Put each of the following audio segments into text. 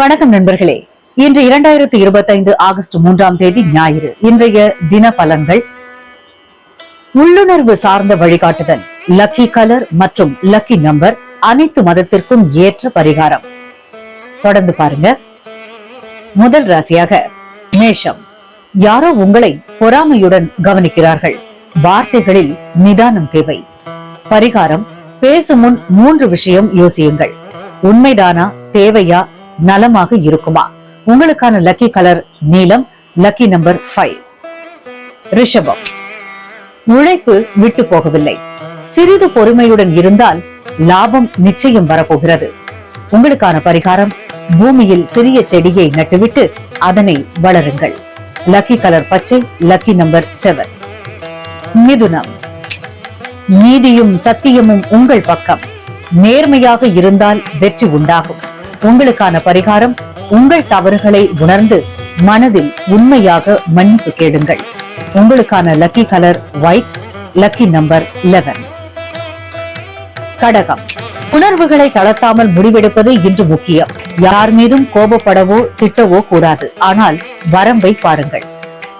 வணக்கம் நண்பர்களே. இன்று இரண்டாயிரத்தி இருபத்தி ஐந்து ஆகஸ்ட் மூன்றாம் தேதி ஞாயிறு. இன்றைய தின பலன்கள். உள்ளுணர்வு சார்ந்த வழிகாட்டுதல் லக்கி கலர் மற்றும் லக்கி நம்பர் அனைத்து மதத்திற்கும் ஏற்ற பரிகாரம். தொடர்ந்து பாருங்க. முதல் ராசியாக மேஷம். யாரோ உங்களை பொறாமையுடன் கவனிக்கிறார்கள். வார்த்தைகளில் நிதானம் தேவை. பரிகாரம் பேசும் முன் மூன்று விஷயம் யோசியுங்கள். உண்மைதானா தேவையா நலமாக இருக்குமா? உங்களுக்கான லக்கி கலர் நீலம் லக்கி நம்பர் ஃபைவ் ரிஷபம். உழைப்பு விட்டு போகவில்லை. சிறிது பொறுமையுடன் இருந்தால் லாபம் நிச்சயம் வரப்போகிறது. உங்களுக்கான பரிகாரம் பூமியில் சிறிய செடியை நட்டுவிட்டு அதனை வளருங்கள். லக்கி கலர் பச்சை லக்கி நம்பர் செவன் மிதுனம். நீதியும் சத்தியமும் உங்கள் பக்கம். நேர்மையாக இருந்தால் வெற்றி உண்டாகும். உங்களுக்கான பரிகாரம் உங்கள் தவறுகளை உணர்ந்து மனதில் உண்மையாக மன்னிப்பு கேளுங்கள். உங்களுக்கான lucky colour white lucky number 11 கடகம். உணர்வுகளை தளர்த்தாமல் முடிவெடுப்பது இன்று முக்கியம். யார் மீதும் கோபப்படவோ திட்டவோ கூடாது. ஆனால் வரம்பை பாருங்கள்.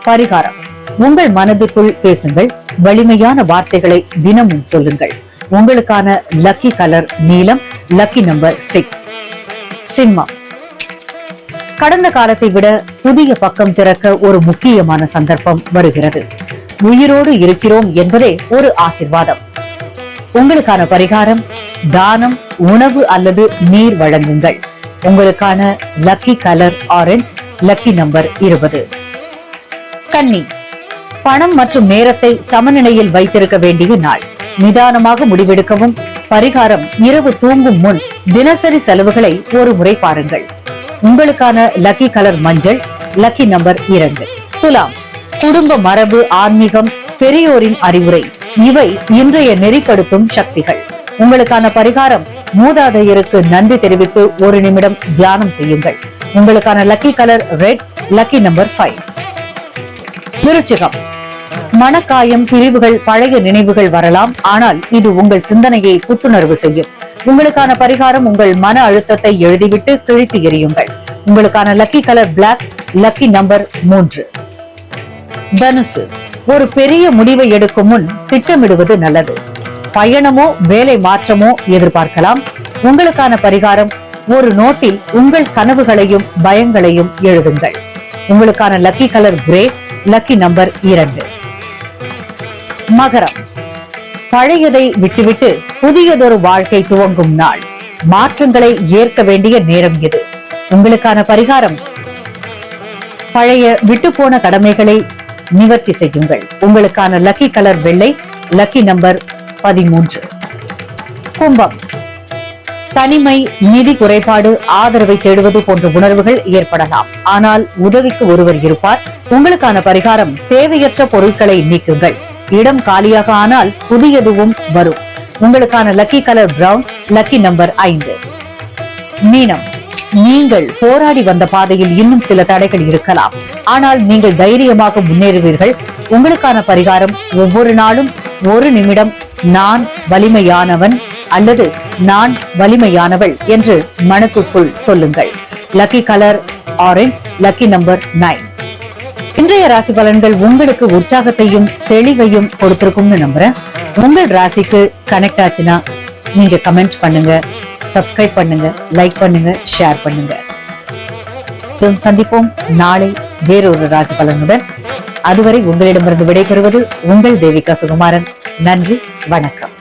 பரிகாரம். உங்கள் மனதுக்குள் பேசுங்கள். வலிமையான வார்த்தைகளை தினமும் சொல்லுங்கள். உங்களுக்கான லக்கி கலர் நீலம் லக்கி நம்பர் சிக்ஸ் சினிமா. கடந்த காலத்தை விட புதிய பக்கம் திறக்க ஒரு முக்கியமான சந்தர்ப்பம் வருகிறது. உயிரோடு இருக்கிறோம் என்பதே ஒரு ஆசிர்வாதம். உங்களுக்கான பரிகாரம் தானம் உணவு அல்லது நீர் வழங்குங்கள். உங்களுக்கான lucky colour orange lucky number இருபது. கன்னி. பணம் மற்றும் நேரத்தை சமநிலையில் வைத்திருக்க வேண்டிய நாள். நிதானமாக முடிவெடுக்கவும் பரிகாரம் இரவு தூங்கும் முன் தினசரி செலவுகளை ஒரு முறை பாருங்கள். உங்களுக்கான லக்கி கலர் மஞ்சள் லக்கி நம்பர் இரண்டு. துலாம் குடும்ப மரபு ஆன்மீகம் பெரியோரின் அறிவுரை. இவை இன்றைய நெறிப்படுத்தும் சக்திகள். உங்களுக்கான பரிகாரம் மூதாதையருக்கு நன்றி தெரிவித்து ஒரு நிமிடம் தியானம் செய்யுங்கள். உங்களுக்கான lucky colour red lucky number five விருச்சிகம் மனக்காயம் பிரிவுகள் பழைய நினைவுகள் வரலாம். ஆனால் இது உங்கள் சிந்தனையை புத்துணர்வு செய்யும். உங்களுக்கான பரிகாரம் உங்கள் மன அழுத்தத்தை எழுதிவிட்டு கிழித்து எறியுங்கள். உங்களுக்கான lucky colour black lucky number மூன்று. தனுசு ஒரு பெரிய முடிவை எடுக்கும் முன் திட்டமிடுவது நல்லது. பயணமோ வேலை மாற்றமோ எதிர்பார்க்கலாம். உங்களுக்கான பரிகாரம் ஒரு நோட்டில் உங்கள் கனவுகளையும் பயங்களையும் எழுதுங்கள். உங்களுக்கான lucky colour grey lucky number இரண்டு. மகரம். பழையதை விட்டுவிட்டு புதியதொரு வாழ்க்கை துவங்கும் நாள். மாற்றங்களை ஏற்க வேண்டிய நேரம் இது. உங்களுக்கான பரிகாரம். பழைய விட்டுப்போன கடமைகளை நிவர்த்தி செய்யுங்கள். உங்களுக்கான லக்கி கலர் வெள்ளை லக்கி நம்பர் பதிமூன்று. கும்பம். தனிமை நிதி குறைபாடு ஆதரவை தேடுவது போன்ற உணர்வுகள் ஏற்படலாம். ஆனால் உதவிக்கு ஒருவர் இருப்பார். உங்களுக்கான பரிகாரம் தேவையற்ற பொருட்களை நீக்குங்கள். இடம் காலியாக ஆனால் புதியதுவும் வரும். உங்களுக்கான lucky colour brown lucky number ஐந்து. மீனம் நீங்கள் போராடி வந்த பாதையில் இன்னும் சில தடைகள் இருக்கலாம். ஆனால் நீங்கள் தைரியமாக முன்னேறுவீர்கள். உங்களுக்கான பரிகாரம் ஒவ்வொரு நாளும் ஒரு நிமிடம் நான் வலிமையானவன் அல்லது நான் வலிமையானவள் என்று மனத்துக்குள் சொல்லுங்கள். Lucky colour orange lucky number nine இன்றைய ராசி பலன்கள் உங்களுக்கு உற்சாகத்தையும் தெளிவையும் கொடுத்திருக்கும்னு நம்புறேன். உங்கள் ராசிக்கு கனெக்ட் ஆச்சுன்னா நீங்க கமெண்ட் பண்ணுங்க சப்ஸ்கிரைப் பண்ணுங்க லைக் பண்ணுங்க ஷேர் பண்ணுங்க. சந்திப்போம். நாளை வேறொரு ராசி பலனுடன். அதுவரை உங்களிடமிருந்து விடைபெறுவது உங்கள் தேவிகா சுகுமாரன். நன்றி வணக்கம்.